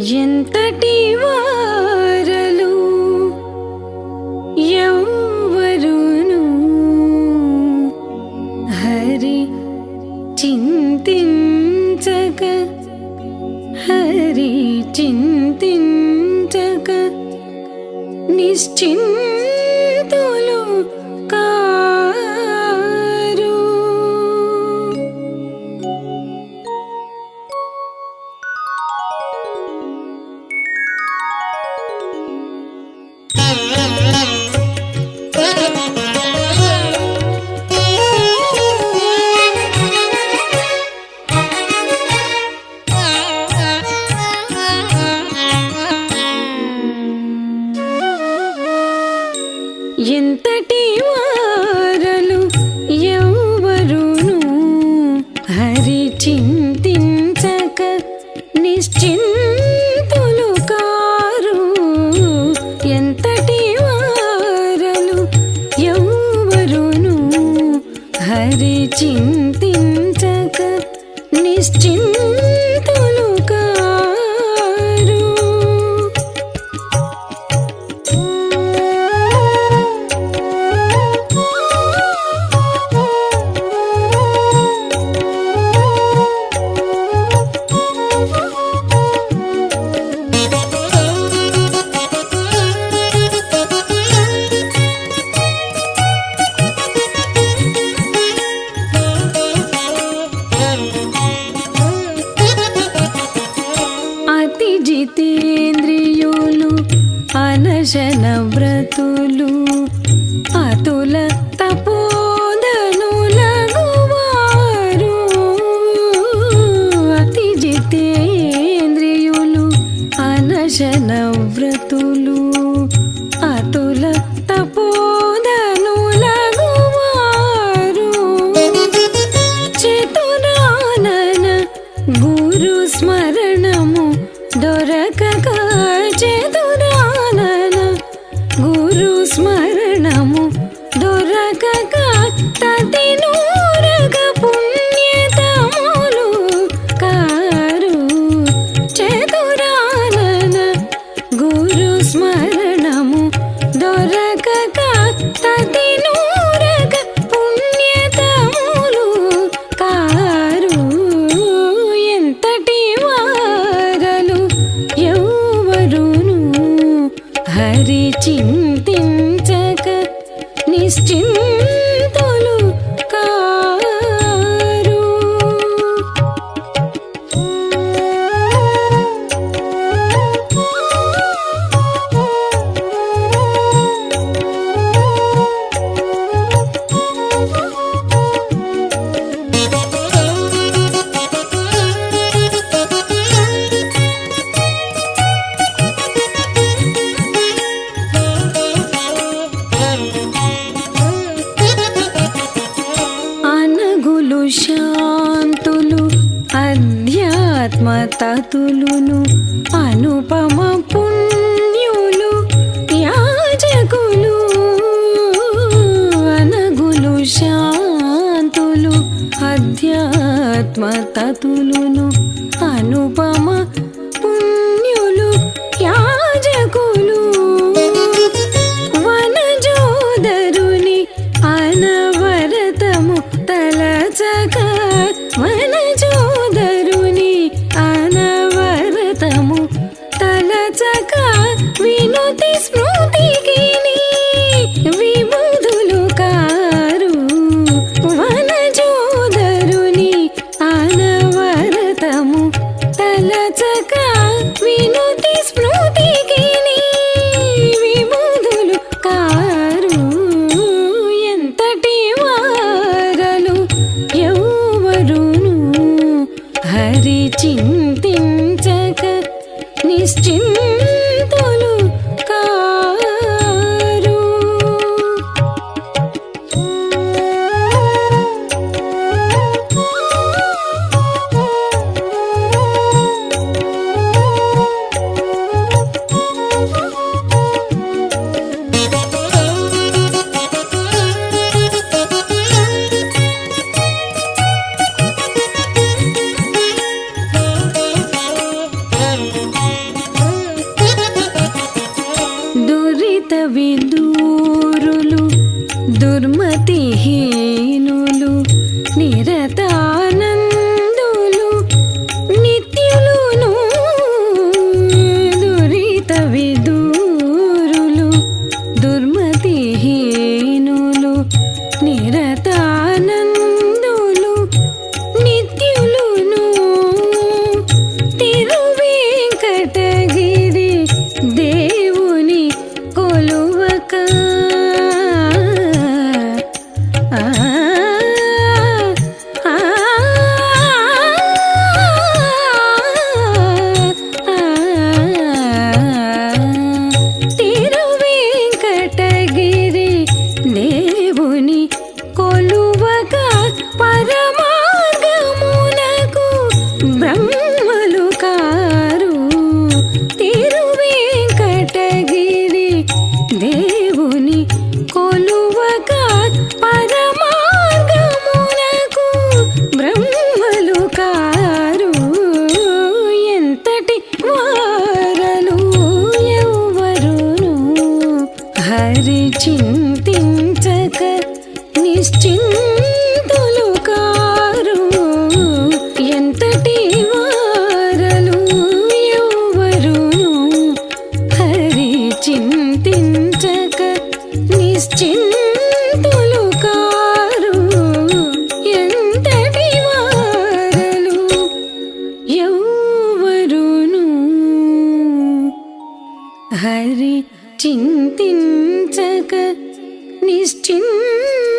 ఎంతటి వారలు ఎవ్వరును హరి చింతించక హరి చింతించక నిశ్చింత 井 No. हरि चिन्तिञ्चक निश्चिन् ఆత్మ తతులును అనుపమ పుణ్యులు యాజకులు అనగులు శాంతులు అధ్యాత్మ తతులును అనుపమ పుణ్యులు యాజకులు. விழித்தவின் నిశ్చింతులు కారు. ఎంతటి వారలు ఎవరును హరి చింతించక నిశ్చింత